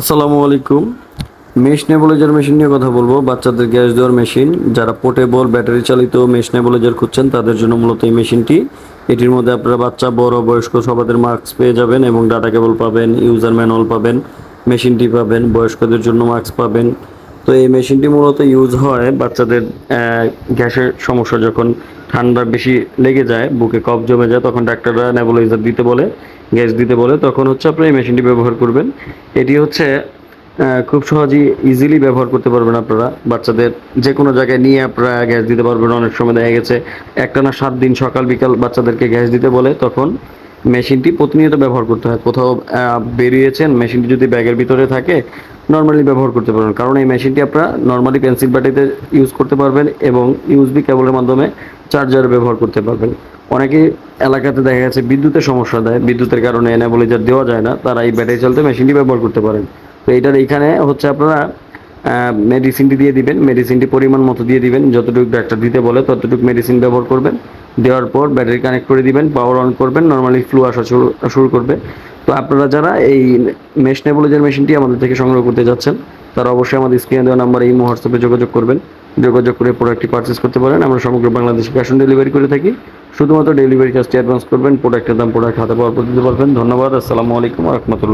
আসসালামু আলাইকুম। Mesh nebuliser machine নিয়ে কথা বলব। বাচ্চাদের গ্যাস দেওয়ার মেশিন। যারা পোর্টেবল, ব্যাটারি চালিত মেশ নেবুলাইজার খুঁজছেন, তাদের জন্য মূলত এই মেশিনটি। এটির মধ্যে আপনারা বাচ্চা, বড়, বয়স্ক সবাদের মাস্ক পেয়ে যাবেন এবং ডাটা কেবল পাবেন, ইউজার ম্যানুয়াল পাবেন, মেশিনটি পাবেন, বয়স্কদের জন্য মাস্ক পাবেন। তো এই মেশিনটি মূলত ইউজ হয় বাচ্চাদের গ্যাসের সমস্যা যখন ঠান্ডা বেশি লেগে যায়, বুকে কফ জমে যায়, তখন ডাক্তাররা নেবুলাইজার দিতে বলে। গ্যাস দিতে বলে, তখন হচ্ছে আপনি এই মেশিনটি ব্যবহার করবেন। এটি হচ্ছে খুব সহজেই ইজিলি ব্যবহার করতে পারবেন আপনারা। বাচ্চাদের যে কোনো জায়গায় নিয়ে আপনারা গ্যাস দিতে পারবেন। অনেক সময় দেখা গেছে, একটানা সাত দিন সকাল বিকাল বাচ্চাদেরকে গ্যাস দিতে বলে, তখন মেশিনটি প্রতিনিয়ত ব্যবহার করতে হয়। কোথাও বেরিয়েছেন, মেশিনটি যদি ব্যাগের ভিতরে থাকে নর্মালি ব্যবহার করতে পারবেন। কারণ এই মেশিনটি আপনারা নর্মালি পেন্সিল বাটিতে ইউজ করতে পারবেন এবং ইউএসবি কেবলের মাধ্যমে চার্জার ব্যবহার করতে পারবেন। অনেকে এলাকাতে দেখা গেছে বিদ্যুতের সমস্যা দেয়। বিদ্যুতের কারণে এনাবলাইজার দেওয়া যায় না। তারা এই ব্যাটারি চালিত মেশিনটি ব্যবহার করতে পারেন। তো এটার এইখানে হচ্ছে আপনারা মেডিসিনটি দিয়ে দিবেন। মেডিসিনটি পরিমাণ মতো দিয়ে দিবেন। যতটুকু ডাক্তার দিতে বলে, ততটুকু মেডিসিন ব্যবহার করবেন। দেওয়ার পর ব্যাটারি কানেক্ট করে দিবেন পাওয়ার অন করবেন নর্মালি ফ্লু আসা শুরু শুরু করবে। তো আপনারা যারা এই মেশ নেবুলাইজার মেশিনটি আমাদের থেকে সংগ্রহ করতে যাচ্ছেন, তারা অবশ্যই আমাদের স্ক্রিনে দেওয়া নাম্বার এই হোয়াটসঅ্যাপে যোগাযোগ করবেন। যোগাযোগ করে প্রোডাক্টটি পারচেস করতে পারেন। আমরা সমগ্র বাংলাদেশে ক্যাশ অন ডেলিভারি করে থাকি। শুধুমাত্র ডেলিভারি চার্জটি অ্যাডভান্স করবেন প্রোডাক্টের দাম প্রোডাক্ট হাতে পাওয়ার পর দিতে পারবেন ধন্যবাদ, আসসালামু আলাইকুম রহমতুল্লাহ।